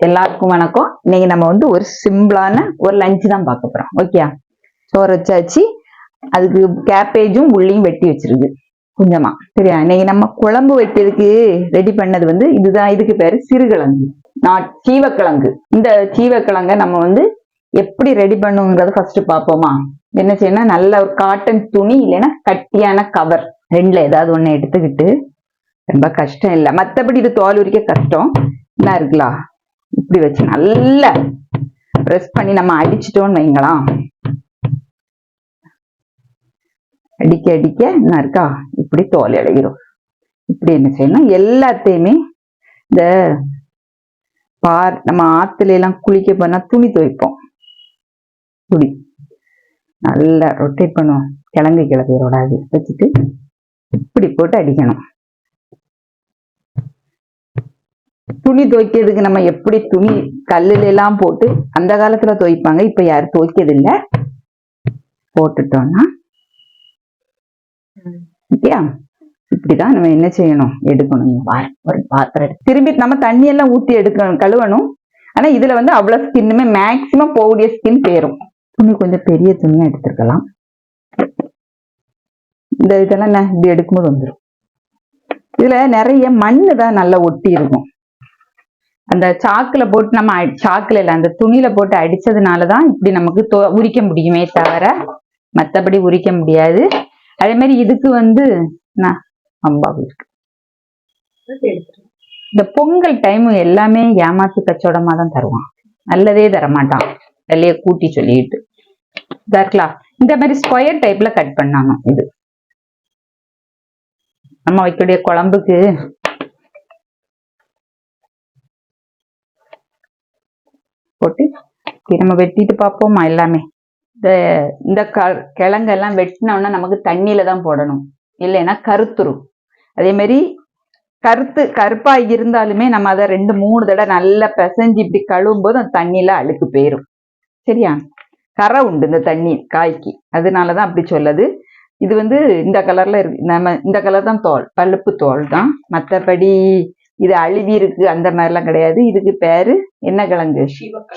எல்லாருக்கும் வணக்கம். இன்னைக்கு நம்ம வந்து ஒரு சிம்பிளான ஒரு லஞ்ச் தான் பார்க்க போறோம். ஓகே சோறு வச்சாச்சு. அதுக்கு கேப்பேஜும் உள்ளியும் வெட்டி வச்சிருக்கு. கொஞ்சமா. சரியா? இன்னைக்கு நம்ம குழம்பு வைக்கிறதுக்கு ரெடி பண்ணது வந்து இதுதான். இதுக்கு பேரு சிறுகிழங்கு. நான் சீவக்கிழங்கு. இந்த சீவக்கிழங்க நம்ம வந்து எப்படி ரெடி பண்ணுங்கிறத ஃபர்ஸ்ட் பார்ப்போமா? என்ன செய்யணும் நல்ல ஒரு காட்டன் துணி இல்லைன்னா கட்டியான கவர் ரெண்டுல ஏதாவது ஒண்ணு எடுத்துக்கிட்டு ரொம்ப கஷ்டம் இல்லை. மத்தபடி இது தோல் உரிக்க கஷ்டம். என்ன இருக்கலாம் இப்படி வச்சு நல்லா ப்ரெஸ் பண்ணி நம்ம அடிச்சிட்டோம்னு வைங்களாம் அடிக்க அடிக்க என்ன இருக்கா? இப்படி தோல் இழகிரும் இப்படி என்ன செய்யணும் எல்லாத்தையுமே இந்த பார் நம்ம ஆத்துல எல்லாம் குளிக்க போனா துணி துவைப்போம். துணி. நல்லா ரொட்டேட் பண்ணுவோம். கிழங்கு கிளப்பிடக்கூடாது வச்சுட்டு இப்படி போட்டு அடிக்கணும். துணி துவைக்கிறதுக்கு நம்ம எப்படி துணி கல்லுல எல்லாம் போட்டு அந்த காலத்துல துவைப்பாங்க இப்ப யாரும் துவைக்கிறது இல்ல போட்டுட்டோம்னா. ஓகேயா இப்படிதான் நம்ம என்ன செய்யணும்? எடுக்கணும். ஒரு பாத்திரம் திரும்பி நம்ம தண்ணி எல்லாம் ஊத்தி எடுக்கணும் கழுவணும். ஆனா இதுல வந்து அவ்வளவு ஸ்கின்னுமே மேக்சிமம் போகக்கூடிய ஸ்கின் பேரும். துணி கொஞ்சம் பெரிய துணியா எடுத்துருக்கலாம். இந்த இதெல்லாம் இப்படி எடுக்கும்போது வந்துடும் இதுல நிறைய மண்ணு தான் நல்லா ஒட்டி இருக்கும். அந்த சாக்குல போட்டு நம்ம சாக்கில் சாக்குல இல்ல அந்த துணியில் போட்டு அடிச்சதுனாலதான் இப்படி நமக்கு தோ- உரிக்க முடியுமே தவிர மத்தபடி உரிக்க முடியாது. அதே மாதிரி இதுக்கு வந்து நான் அம்பாவு இருக்கு. இந்த பொங்கல் டைம் எல்லாமே ஏமாத்து கச்சோடமா தான் தருவான். நல்லதே தரமாட்டான். மாட்டான் கூட்டி சொல்லிட்டு. இதா இந்த மாதிரி ஸ்கொயர் டைப்ல கட் பண்ணாங்க இது. நம்ம வைக்கக்கூடிய குழம்புக்கு போட்டு நம்ம வெட்டிட்டு பார்ப்போமா எல்லாமே? இந்த இந்த க கிழங்கெல்லாம் வெட்டினோன்னா நமக்கு தண்ணியில தான் போடணும். இல்லைன்னா கருத்துரும் அதே மாதிரி கருத்து கருப்பா இருந்தாலுமே நம்ம அதை ரெண்டு மூணு தடவை நல்லா பிசைஞ்சு இப்படி கழுவும் போது அந்த தண்ணியில அழுக்கு போயிடும் சரியா? கரை உண்டு இந்த தண்ணி காய்க்கு. அதனாலதான் அப்படி சொல்லுது. இது வந்து இந்த கலர்ல இருக்கு நம்ம இந்த கலர் தான் தோல் பழுப்பு தோல் தான். மற்றபடி இது அழுவி இருக்கு அந்த மாதிரிலாம் கிடையாது. இதுக்கு பேரு என்ன கிழங்கு?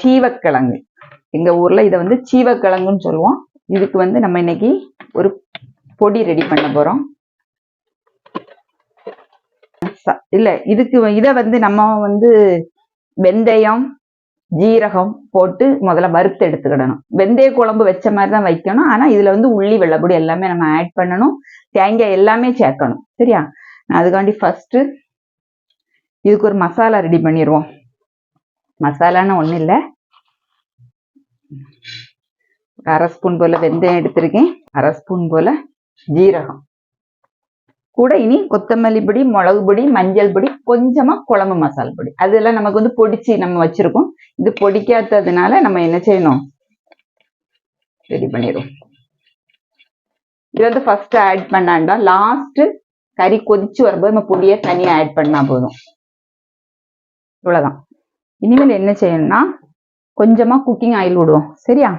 சீவக்கிழங்கு. எங்க ஊர்ல இதை வந்து சீவக்கிழங்குன்னு சொல்லுவோம். இதுக்கு வந்து நம்ம இன்னைக்கு ஒரு பொடி ரெடி பண்ண போறோம். இல்ல இதுக்கு இத வந்து நம்ம வந்து வெந்தயம் ஜீரகம் போட்டு முதல்ல வறுத்து எடுத்துக்கிடணும். வெந்தய குழம்பு வச்ச மாதிரி தான் வைக்கணும். ஆனா இதுல வந்து உள்ளி வெள்ளைப்பொடி எல்லாமே நம்ம ஆட் பண்ணணும். தேங்காய் எல்லாமே சேர்க்கணும். சரியா? நான் அதுக்காண்டி ஃபர்ஸ்ட் இதுக்கு ஒரு மசாலா ரெடி பண்ணிடுவோம் மசாலான்னு ஒன்றும் இல்லை. அரை ஸ்பூன் போல வெந்தயம் எடுத்திருக்கேன். அரை ஸ்பூன் போல ஜீரகம். கூட இனி கொத்தமல்லி பொடி மிளகு பொடி மஞ்சள் பொடி கொஞ்சமா குழம்பு மசால் பொடி. அதெல்லாம் நமக்கு வந்து பொடிச்சு நம்ம வச்சிருக்கோம். இது பொடிக்காததுனால நம்ம என்ன செய்யணும்? ரெடி பண்ணிடுவோம். இது வந்து ஃபஸ்ட்டு ஆட் பண்ணாண்டா லாஸ்ட் கறி கொதிச்சு வரும்போது நம்ம பொடியை தனியா ஆட் பண்ணா போதும். இவ்வளவுதான். இனிமேல் என்ன செய்யணும்னா கொஞ்சமா குக்கிங் ஆயில் விடுவோம். சரியா?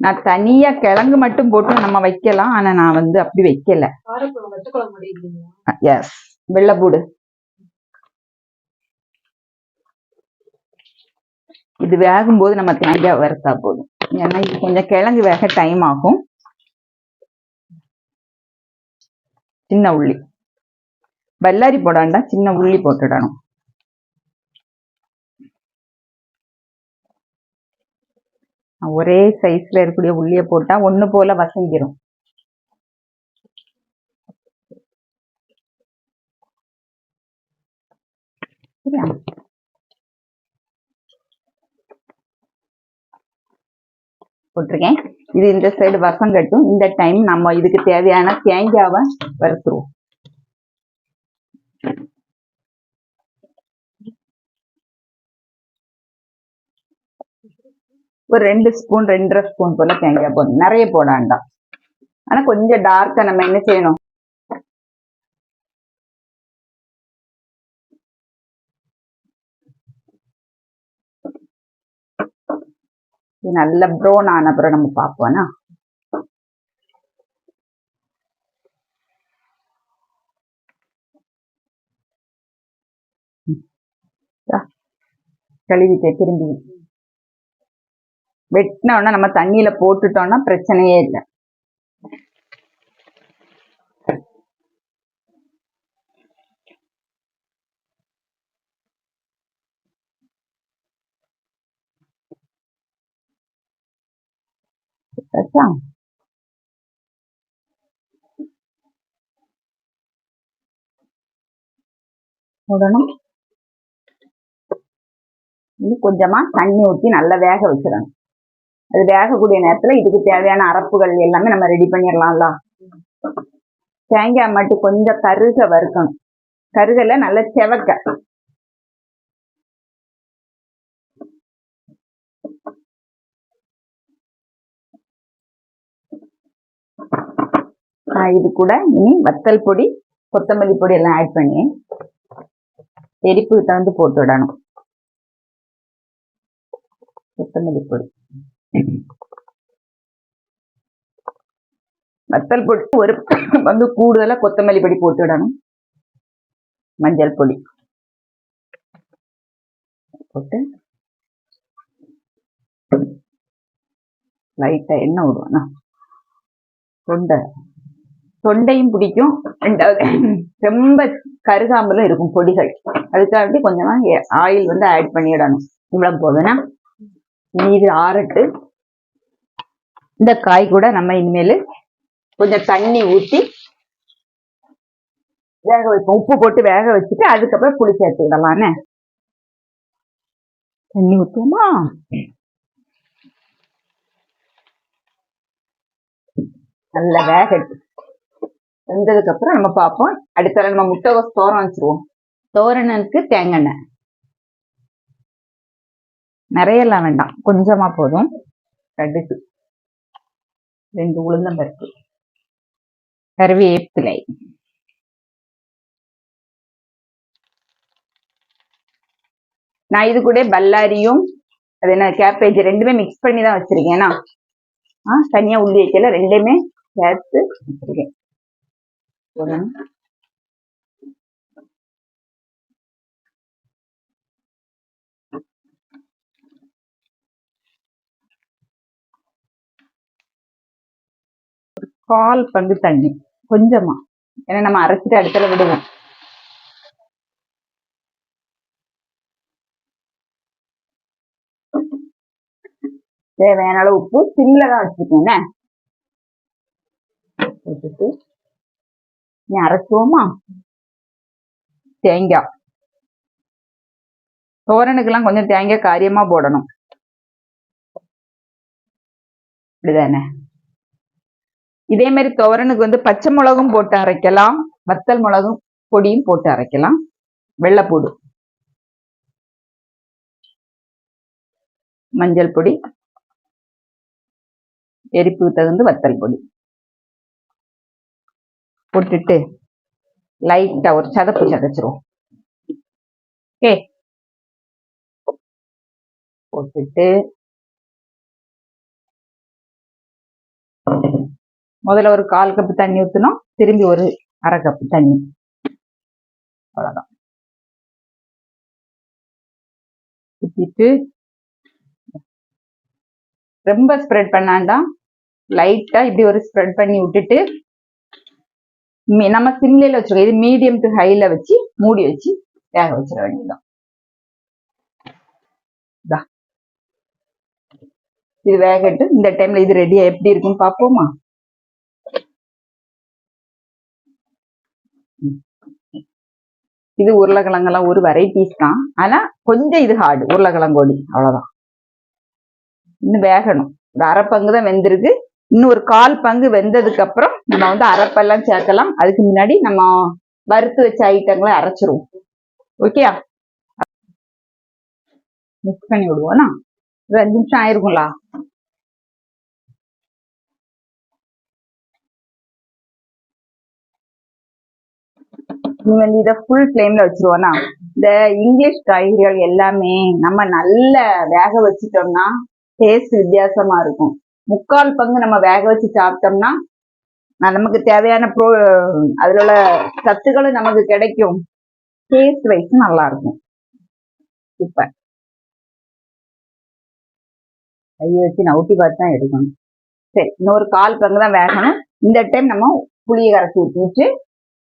நான் தனியா கிழங்கு மட்டும் போட்டு நம்ம வைக்கலாம். ஆனா நான் வந்து அப்படி வைக்கல. எஸ் வெள்ளைப்பூடு இது வேகும்போது நம்ம தேங்காய் வறுத்தா போதும். ஏன்னா இது கொஞ்சம் கிழங்கு வேக டைம் ஆகும். சின்ன உள்ளி. வெள்ளாரி போடாண்டா சின்ன உள்ளி போட்டுடணும். ஒரே சைஸ்ல இருக்கக்கூடிய உள்ளியை போட்டா ஒண்ணு போல வசங்கிரும். சரியா? போட்டிருக்கேன். இது இந்த சைடு வசம் கட்டும் இந்த டைம் நம்ம இதுக்கு தேவையான தேங்காவை வறுத்துருவோம். ஒரு ரெண்டு ஸ்பூன் ரெண்டரை ஸ்பூன் போல தேங்காய் போதும் நிறைய போட வேண்டாம். ஆனா கொஞ்சம் டார்க்காக நம்ம என்ன செய்யணும்? இது நல்ல ப்ரௌன் ஆன அப்புறம் நம்ம பார்ப்போம்னா கழுவிட்டு திரும்பி வெட்டின நம்ம தண்ணியில போட்டுட்டோம்னா பிரச்சனையே இல்லை ஆச்சா? இன்னும் கொஞ்சமாக தண்ணி ஊற்றி நல்லா வேக வச்சிடணும். அது வேகக்கூடிய நேரத்தில் இதுக்கு தேவையான அரப்புகள் எல்லாமே நம்ம ரெடி பண்ணிடலாம்ல. தேங்காய் மட்டும் கொஞ்சம் கருக வறுக்கணும். கருகல நல்லா செவக்க. இது கூட இனி வத்தல் பொடி கொத்தமல்லி பொடி எல்லாம் ஆட் பண்ணி எரிப்புக்கு தகுந்து போட்டு விடணும். கொத்தமல்லி பொடி வத்தல் பொடி ஒரு வந்து கூடுதலாக கொத்தமல்லி பொடி போட்டு விடணும். மஞ்சள் பொடி. போட்டு லைட்டாக எண்ணெய் விடுவோம். தொண்டை. தொண்டையும் பிடிக்கும். ரெண்டாவது ரொம்ப கருகாமலும் இருக்கும் பொடிகள். அதுக்காக கொஞ்சமாக ஆயில் வந்து ஆட் பண்ணிடணும். இவ்வளோ போதுன்னா இது ஆறட்டு இந்த காய் கூட நம்ம இனிமேல் கொஞ்சம் தண்ணி ஊற்றி வேக வைப்போம். உப்பு போட்டு வேக வச்சுட்டு அதுக்கப்புறம் புளி சேர்த்துக்கிடலான்னு தண்ணி ஊற்றுவோமா நல்லா வேகட்டு வெந்ததுக்கு அப்புறம் நம்ம பார்ப்போம். அடுத்த நம்ம முட்டை தோரம் வச்சிருவோம். தோரணனுக்கு தேங்காய் எண்ணெய் நிறையலாம் வேண்டாம். கொஞ்சமா போதும். கடுகு ரெண்டு உளுந்தம்பருப்பு கருவேப்பிலை. நான் இது கூட பல்லாரியும் அது என்ன கேப்பேஜ் ரெண்டுமே மிக்ஸ் பண்ணி தான் வச்சிருக்கேன். ஏன்னா ஆ தனியா உள்ளி வைக்கல ரெண்டையுமே சேர்த்து வச்சிருக்கேன் போடணும். கால் பங்கு தண்ணி கொஞ்சமா. ஏன்னா நம்ம அரைச்சிட்டு அடுத்தல விடுவோம். தேவையான அளவு உப்பு சிம்ல தான் வச்சுக்கோங்க போட்டுட்டு நீ அரைச்சுவோமா? தேங்காய். தோரனுக்கெல்லாம் கொஞ்சம் தேங்காய் காரியமா போடணும். இப்படிதானே? இதே மாதிரி துவரனுக்கு வந்து பச்சை மிளகும் போட்டு அரைக்கலாம். வத்தல் மிளகும் பொடியும் போட்டு அரைக்கலாம். வெள்ளைப்பூடு மஞ்சள் பொடி. எரிப்புக்கு தகுந்த வத்தல் பொடி. போட்டுட்டு லைட்டா ஒரு சதப்பு சதைச்சிருவோம். ஓகே. போட்டுட்டு முதல்ல ஒரு கால் கப்பு தண்ணி ஊற்றணும் திரும்பி ஒரு அரை கப்பு தண்ணி. அவ்வளோதான் ஊற்றிட்டு ரொம்ப ஸ்ப்ரெட் பண்ணாண்டாம் லைட்டா இப்படி ஒரு ஸ்ப்ரெட் பண்ணி விட்டுட்டு நம்ம சிம்லையில் வச்சிருக்கோம் இது மீடியம் டு ஹைல வச்சு மூடி வச்சு வேக வச்சிட வேண்டியதுதான். இது. வேகட்டு இந்த டைம்ல இது ரெடியா எப்படி இருக்குன்னு பார்ப்போமா இது உருளைக்கிழங்கெல்லாம் ஒரு வெரைட்டிஸ் தான். ஆனா கொஞ்சம் இது ஹார்டு உருளைக்கிழங்கோடி அவ்வளவுதான். இன்னும் வேகணும். ஒரு அரை பங்கு தான் வெந்திருக்கு. இன்னும் ஒரு கால் பங்கு வெந்ததுக்கு அப்புறம் நம்ம வந்து அரைப்பெல்லாம் சேர்க்கலாம். அதுக்கு முன்னாடி நம்ம வறுத்து வச்ச ஐட்டங்களை அரைச்சிருவோம். ஓகேயா மிக்ஸ் பண்ணி விடுவோம்னா ஒரு அஞ்சு நிமிஷம் ஆயிருக்கும்லா? நீ வந்து இதை ஃபுல் ஃப்ளேம்ல வச்சிருவோம்னா இந்த இங்கிலீஷ் காய்கறிகள் எல்லாமே நம்ம நல்ல வேக வச்சிட்டோம்னா டேஸ்ட் வித்தியாசமா இருக்கும். முக்கால் பங்கு நம்ம வேக வச்சு சாப்பிட்டோம்னா நமக்கு தேவையான ப்ரோ அதுல உள்ள சத்துக்களும் நமக்கு கிடைக்கும். டேஸ்ட் வைஸ் நல்லா இருக்கும். சூப்பர். கையை வச்சு நவுட்டி பார்த்து தான் எடுக்கணும். சரி இன்னொரு கால் பங்கு தான் வேகணும். இந்த டைம் நம்ம புளியை கரைச்சி ஊற்றிட்டு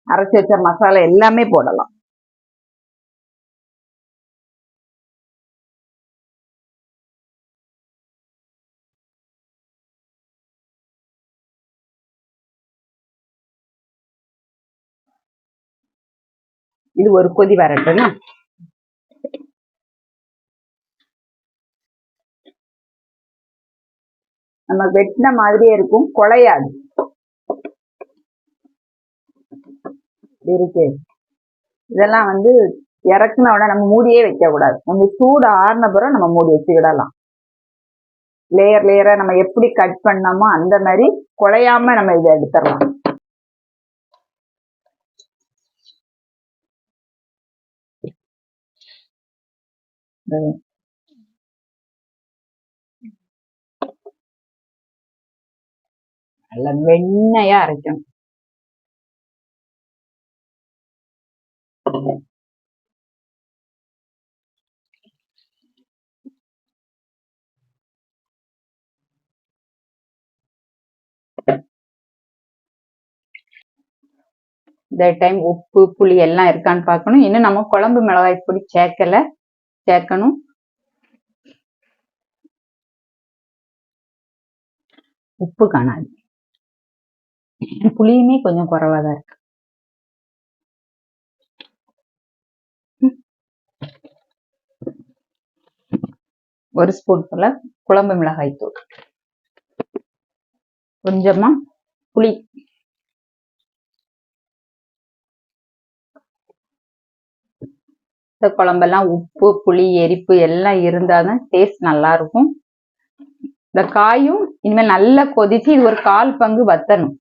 அரைச்சி வச்ச மசாலா எல்லாமே போடலாம். இது ஒரு கொதி வரட்டும்னா? நம்ம வெட்டின மாதிரியே இருக்கும். குழையாது இப்படி இருக்கு. இதெல்லாம் வந்து இறக்குன உடனே நம்ம மூடியே வைக்க கூடாது சூடு ஆறுன பிறகு நம்ம மூடி வச்சுக்கிடலாம். லேயர் லேயரா நம்ம எப்படி கட் பண்ணோமோ அந்த மாதிரி குழையாம நம்ம இதை எடுத்துடலாம். நல்ல வெண்ணையா அரைக்கணும். இந்த டைம் உப்பு புளி எல்லாம் இருக்கான்னு பார்க்கணும். இன்னும் நம்ம குழம்பு மிளகாய் பொடி சேர்க்கல. சேர்க்கணும். உப்பு காணாது. புளியுமே கொஞ்சம் குறைவா தான் இருக்கு. ஒரு ஸ்பூன் குழம்பு மிளகாய் தூள். கொஞ்சமா புளி. இந்த குழம்பெல்லாம் உப்பு புளி எரிப்பு எல்லாம் இருந்தாதான் டேஸ்ட் நல்லா இருக்கும் இந்த காயும் இனிமேல் நல்லா கொதிச்சு இது ஒரு கால் பங்கு வத்தணும்.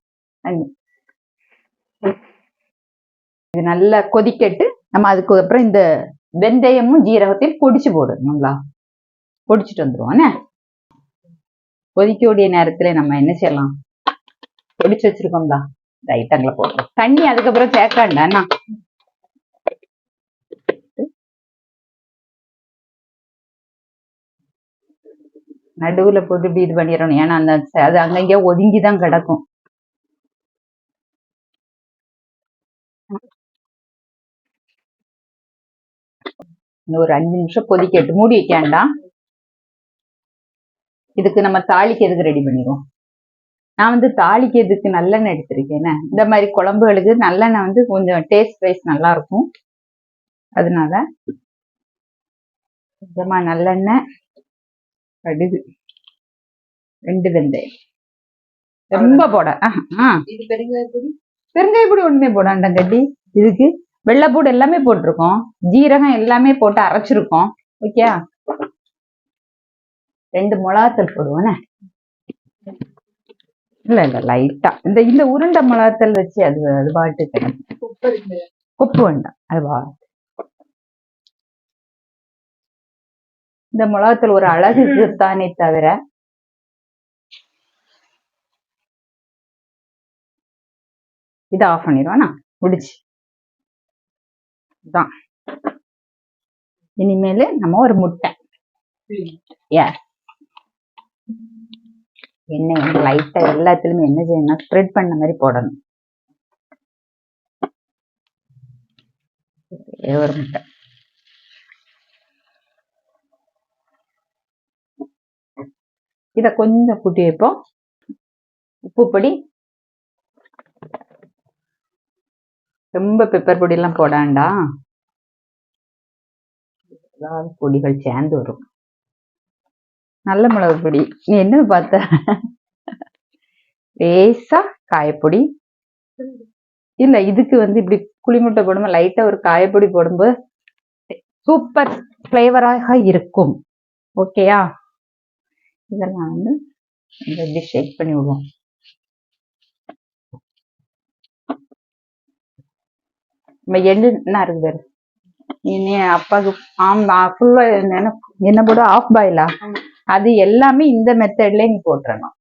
இது நல்லா கொதிக்கட்டு நம்ம அதுக்கு அப்புறம் இந்த வெந்தயமும் ஜீரகத்தையும் பொடிச்சு போடணும்ங்களா பொடிச்சிட்டு வந்துடுவோம் கொதிக்க கொதிக்கக்கூடிய நேரத்துல நம்ம என்ன செய்யலாம்? பொடிச்சு வச்சிருக்கோம்ல இந்த ஐட்டங்களை போடுறோம். தண்ணி அதுக்கப்புறம் சேர்க்க என்ன? நடுவுல போட்டு இப்படி இது பண்ணிடணும். ஏன்னா அந்த அது அங்கங்க ஒதுங்கி தான் கிடக்கும். இன்னும் ஒரு அஞ்சு நிமிஷம் கொதிக்கட்டு. மூடி வைக்காண்டாம் இதுக்கு நம்ம தாளிக்கிறதுக்கு ரெடி பண்ணிடுவோம். நான் வந்து தாளிக்கிறதுக்கு நல்லெண்ணெய் எடுத்திருக்கேன்? இந்த மாதிரி குழம்புகளுக்கு நல்லெண்ணெய் வந்து கொஞ்சம் டேஸ்ட் வைஸ் நல்லா இருக்கும் அதனால கொஞ்சமா நல்லெண்ணெய் கடுகு ரெண்டு வெந்தயம். ரொம்ப போட பெருங்காய பொடி? ஒண்ணுமே போடாண்டா கட்டி. இதுக்கு வெள்ளைப்பூடு எல்லாமே போட்டிருக்கோம். ஜீரகம் எல்லாமே போட்டு அரைச்சிருக்கோம். ஓகே ரெண்டு மிளகாத்தல் போடுவோண்ணே இல்ல இல்ல லைட்டா இந்த இந்த உருண்டை மிளகாத்தல் வச்சு அது அது பாட்டு உப்பு வேண்டாம் அது வா. இந்த மிளகாத்தல் ஒரு அழகுக்கு தானே தவிர இதை ஆஃப் பண்ணிடுவானா? முடிச்சு இதான். இனிமேல் நம்ம ஒரு முட்டை. ஏ எண்ணெய் வந்து லைட்டா எல்லாத்துலயுமே என்ன செய்யணும் ஸ்ப்ரெட் பண்ண மாதிரி போடணும். ஒரு முட்டை. இத கொஞ்சம் கூட்டி வைப்போம். உப்பு பொடி. ரொம்ப பெப்பர் பொடி எல்லாம் போட வேண்டாம். பொடிகள் சேர்ந்து வரும். நல்ல மிளகு பொடி. நீ என்ன பார்த்த? லேசா காயப்பொடி. இல்ல இதுக்கு வந்து இப்படி குளிமுட்டை போடும்போது லைட்டா ஒரு காயப்பொடி போடும்போது சூப்பர் ஃப்ளேவராக இருக்கும். ஓகேயா இதெல்லாம் வந்து இந்த இப்படி ஷேக் பண்ணி விடுவோம். நம்ம எண்ணெய் என்ன இருக்குது பாரு. இனி அப்பாவுக்கு ஆம் ஃபுல்லா என்ன என்ன போட? ஆஃப் பாயிலா அது எல்லாமே இந்த மெத்தட்ல நீ போட்டுறணும்.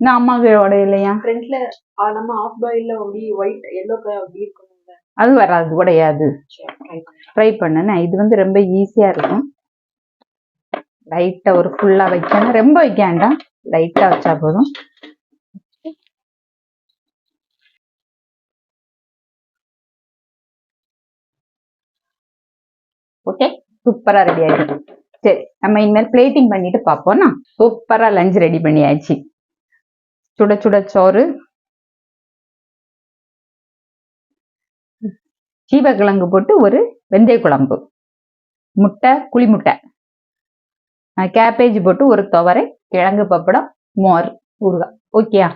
இன்னும் அம்மாவுக்கு உடையலையா ஃப்ரண்ட்ல நம்ம ஆஃப் பாயில்ல அப்படி ஒயிட் எல்லோ கலர் அது வராது உடையாது. ட்ரை பண்ணுனேன் இது வந்து ரொம்ப ஈஸியா இருக்கும். லைட்டா ஒரு ஃபுல்லா வைக்கணும். ரொம்ப வைக்க வேண்டாம். லைட்டா வச்சா போதும். ஓகே சூப்பரா ரெடி ஆயிடும் சரி நம்ம இனிமேல் பிளேட்டிங் பண்ணிட்டு பார்ப்போம்னா சூப்பரா லஞ்ச் ரெடி பண்ணியாச்சு. சுட சுட சோறு. சீவக்கிழங்கு போட்டு ஒரு வெந்தய குழம்பு. முட்டை குழி முட்டை. கேபேஜ் போட்டு ஒரு துவரை கிழங்கு பப்படம் மோர் ஊறுகாய். ஓகேயா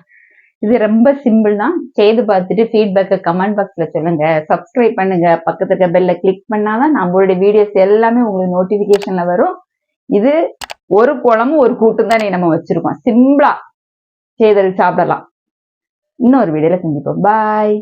இது ரொம்ப சிம்பிள் தான். செய்து பார்த்துட்டு ஃபீட்பேக்கை கமெண்ட் பாக்ஸில் சொல்லுங்க. சப்ஸ்கிரைப் பண்ணுங்க. பக்கத்து இருக்க பெல்ல கிளிக் பண்ணாதான் நம்மளுடைய வீடியோஸ் எல்லாமே உங்களுக்கு நோட்டிபிகேஷன்ல வரும். இது ஒரு குழம்பு ஒரு கூட்டும் தான் நம்ம வச்சிருக்கோம். சிம்பிளா செய்தல் சாப்பிடலாம். இன்னொரு வீடியோல செஞ்சுப்போம் பாய்